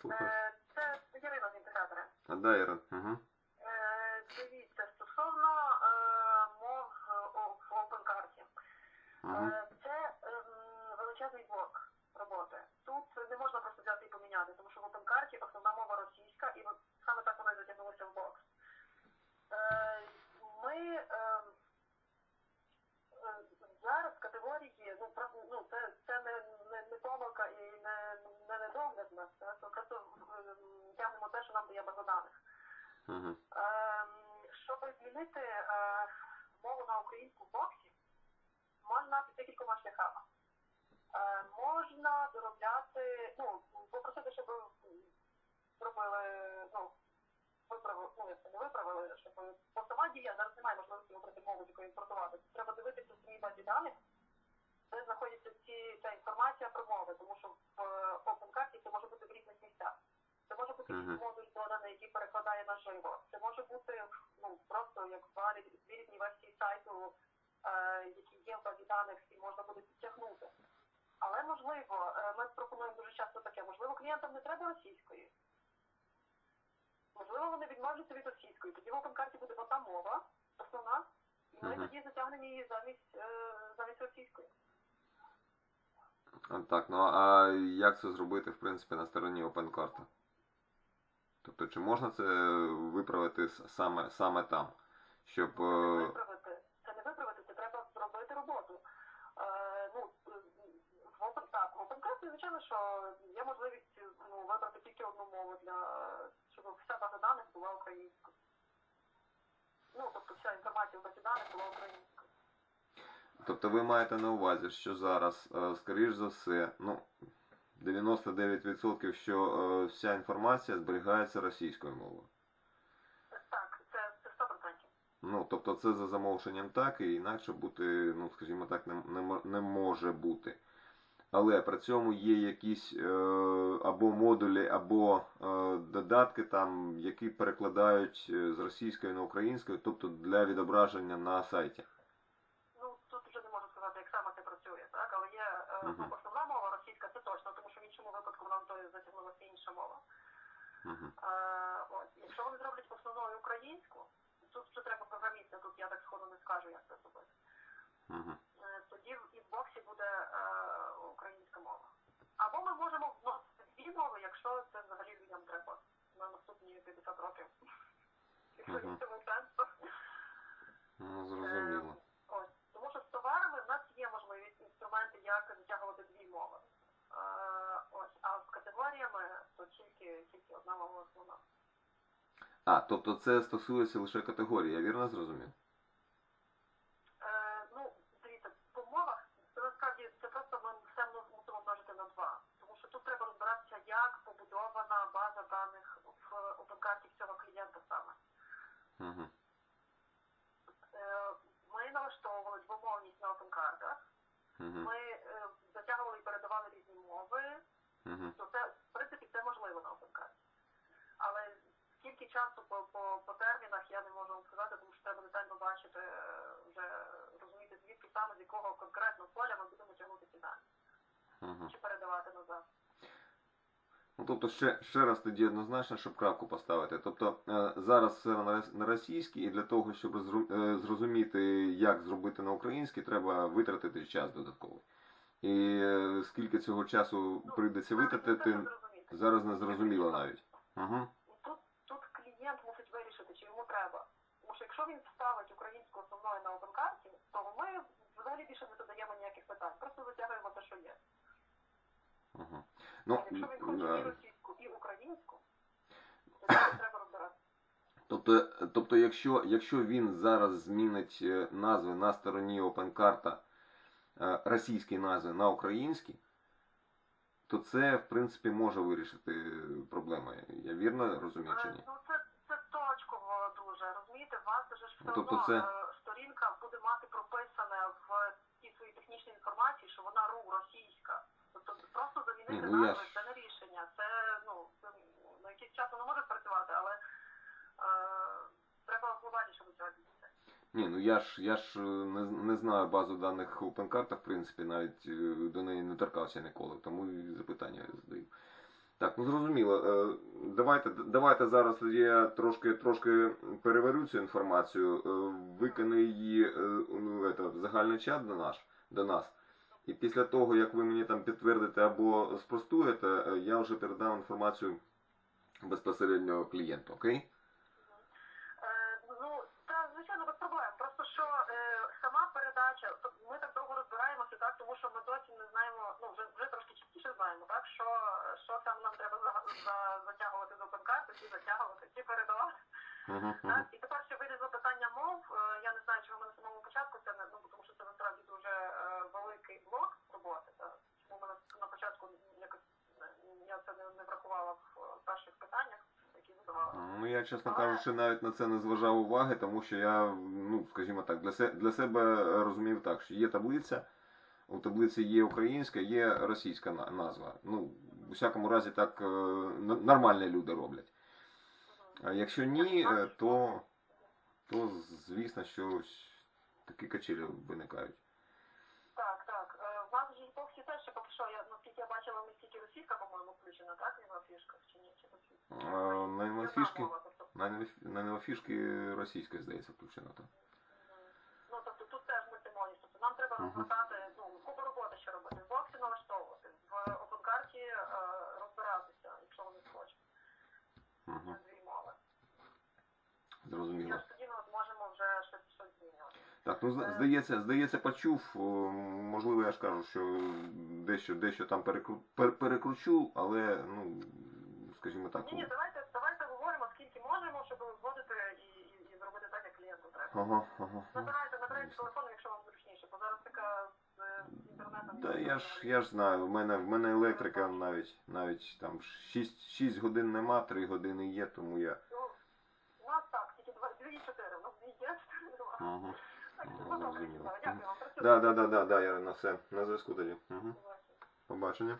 Слухаю. Е, Це Ярина з інтегратора. А, да, Іра. Угу. Е, Дивіться, стосовно е, мов в OpenCart. Угу. Е, Це ем, величезний блок роботи. Тут не можна просто взяти і поміняти, тому що в OpenCart основна мова російська, і саме так воно і затягнулося в бокс. Е, Ми ем, е, зараз в категорії, ну, ну це, це не, не, не помилка і не, не це просто ем, тягнемо те, що нам дає база даних. Угу. Ем, Щоб змінити е, мову на українську в боксі, можна піти кількома шляхами. Е, можна доробляти, ну, попросити, щоб зробили, ну, виправили, ну, як це не виправили, щоб по сама дія зараз немає можливості вибрати мову, з якої імпортувати. Треба дивитися в своїй базі даних, де знаходяться ці, ця інформація про мови, тому що в е, OpenCart це може бути в різних місцях. Це може бути Мгм. модуль доданий, який перекладає наживо. Це може бути ну, просто як два різ- дві різні версії сайту, е, які є в базі даних і можна буде підтягнути. Але можливо, е, ми пропонуємо дуже часто таке, можливо, клієнтам не треба російської. Можливо, вони відмовляться від російської. Тоді в OpenCart буде одна мова, основна, і ми Мгм. тоді затягнемо її замість, е, замість російської. А, Так, ну а як це зробити, в принципі, на стороні OpenCart? Тобто, чи можна це виправити саме, саме там? Щоб. Це не е, виправити. Це не виправити, це треба зробити роботу. Е, ну, в Open, так, в OpenCast, звичайно, що є можливість ну, вибрати тільки одну мову для щоб вся база даних була українською. Ну, тобто вся інформація в базі даних була українською. Тобто ви маєте на увазі, що зараз, е, скоріш за все, ну, 99% що е, вся інформація зберігається російською мовою. Так, це, це 100%. Ну, тобто це за замовченням так, і інакше бути, ну, скажімо так, не, не, не може бути. Але при цьому є якісь е, або модулі, або е, додатки, там, які перекладають е, з російської на українську, тобто для відображення на сайті. Ну, тут вже не можу сказати, як саме це працює, так? Але є е, ну, Мгм. основна мова російська, це точно, тому що в то затягнулася інша мова. Угу. Е, от. Якщо вони зроблять основною українську, тут вже треба програміста, тут я так сходу не скажу, як це зробити. Угу. Е, Тоді в- і в боксі буде е, українська мова. Або ми можемо вносити дві мови, якщо це взагалі людям треба на наступні 50 років. Якщо в цьому сенсу. Ну, зрозуміло. Е, Ось. Тому що з товарами в нас є можливість інструменти, як затягувати дві мови. Ось. А з категоріями то тільки, тільки одна мова основна. А, тобто це стосується лише категорії, я вірно зрозумів? Е, ну, дивіться, по мовах це насправді це просто ми все мусимо множити на два. Тому що тут треба розбиратися, як побудована база даних в OpenCart цього клієнта саме. Угу. Е, ми налаштовували двомовність на OpenCart. Угу. Ми е, затягували і передавали різні мови. Угу. То це, в принципі, це можливо на OpenCart. Але скільки часу по, по, по термінах я не можу вам сказати, тому що треба детально бачити, е, вже розуміти, звідки саме з якого конкретно поля ми будемо тягнути ці дані. Угу. Чи передавати назад. Ну, тобто ще, ще раз тоді однозначно, щоб крапку поставити. Тобто е, зараз все на, на російській, і для того, щоб е, зрозуміти, як зробити на українській, треба витратити час додатковий. І е, скільки цього часу прийдеться витратити, зараз не зрозуміло навіть. Угу. Тут, тут клієнт мусить вирішити, чи йому треба. Тому що якщо він ставить українську основною на OpenCart, то ми взагалі більше не задаємо ніяких питань. Просто затягуємо те, що є. Угу. А Ну, якщо він хоче і е, російську, і українську, то це треба розбирати. Тобто, тобто якщо, якщо він зараз змінить е, назви на стороні OpenCart, е, російські назви на українські, то це, в принципі, може вирішити проблему. Я вірно розумію чи Е, ні? Ну це, це точково дуже. Розумієте, у вас же ж все Ну, тобто одно це- е, сторінка буде мати прописане в тій своїй технічній інформації, що вона ру російська. Тобто просто замінити ну, назви ж- це не рішення. Це ну це, на якийсь час воно може працювати, але е, треба глобальніше дійти. Ні, ну я ж я ж е, не, не знаю базу даних OpenCart, в принципі, навіть е, до неї не торкався ніколи, тому і запитання задаю. Так, ну зрозуміло. Е, Давайте, давайте зараз я трошки, трошки переварю цю інформацію, викину її ну, это, в загальний чат до, наш, до нас. І після того, як ви мені там підтвердите або спростуєте, я вже передам інформацію безпосередньо клієнту, окей? Е, ну, та, звичайно, без проблем. Просто що е, сама передача, то ми так довго розбираємося, ми не знаємо, ну, вже, вже трошки частіше знаємо, так, що, що там нам треба за, за, затягувати з OpenCard, ті затягувати, ті передавати. Так, і тепер ще вирізло питання мов. Е, Я не знаю, чому ми на самому початку це не ну, тому що це насправді дуже е, великий блок роботи. Так. Чому ми на, на початку якось я це не, не врахувала в е, перших питаннях. Ну, я, чесно кажучи, навіть на це не зважав уваги, тому що я, ну, скажімо так, для, се- для себе розумів так, що є таблиця, у таблиці є українська, є російська на- назва. Ну, у всякому разі, так е, нормальні люди роблять. А якщо ні, е, то, то звісно, що ось такі качелі виникають. Так, так. Е, же боксі теж ще що, я наскільки я бачила, не тільки російська, по-моєму, включена, так, в фішках чи ні? На Мова, тобто, на, на російська, здається, включена. Так. Ну, тобто тут теж мультимоніс. Тобто нам треба розгортати, ну, купу роботи ще робити. В боксі налаштовувати, в опенкарті е, розбиратися, якщо вони схочуть. Угу. Це дві мови. І Зрозуміло. тоді ми зможемо вже щось, щось змінювати. Так, ну зда- здається, здається, почув. О, Можливо, я ж кажу, що дещо, дещо там перекру, пер, перекручу, але ну, скажімо так. Ні, ні, давайте, давайте говоримо, скільки можемо, щоб вводити і, і, і зробити так, як клієнту треба. Ага, ага. ну, Набирайте, набирайте телефон, якщо вам зручніше, бо зараз така з е, інтернетом. Та я ж я ж знаю, в мене в мене електрика навіть навіть там 6, 6 годин нема, 3 години є, тому я. Ну, у нас так, тільки два, дві і чотири, у нас є, Ага. Так, Ну. Дякую вам. Да, да, да, да, да, я на все на зв'язку тоді. Угу. Побачення.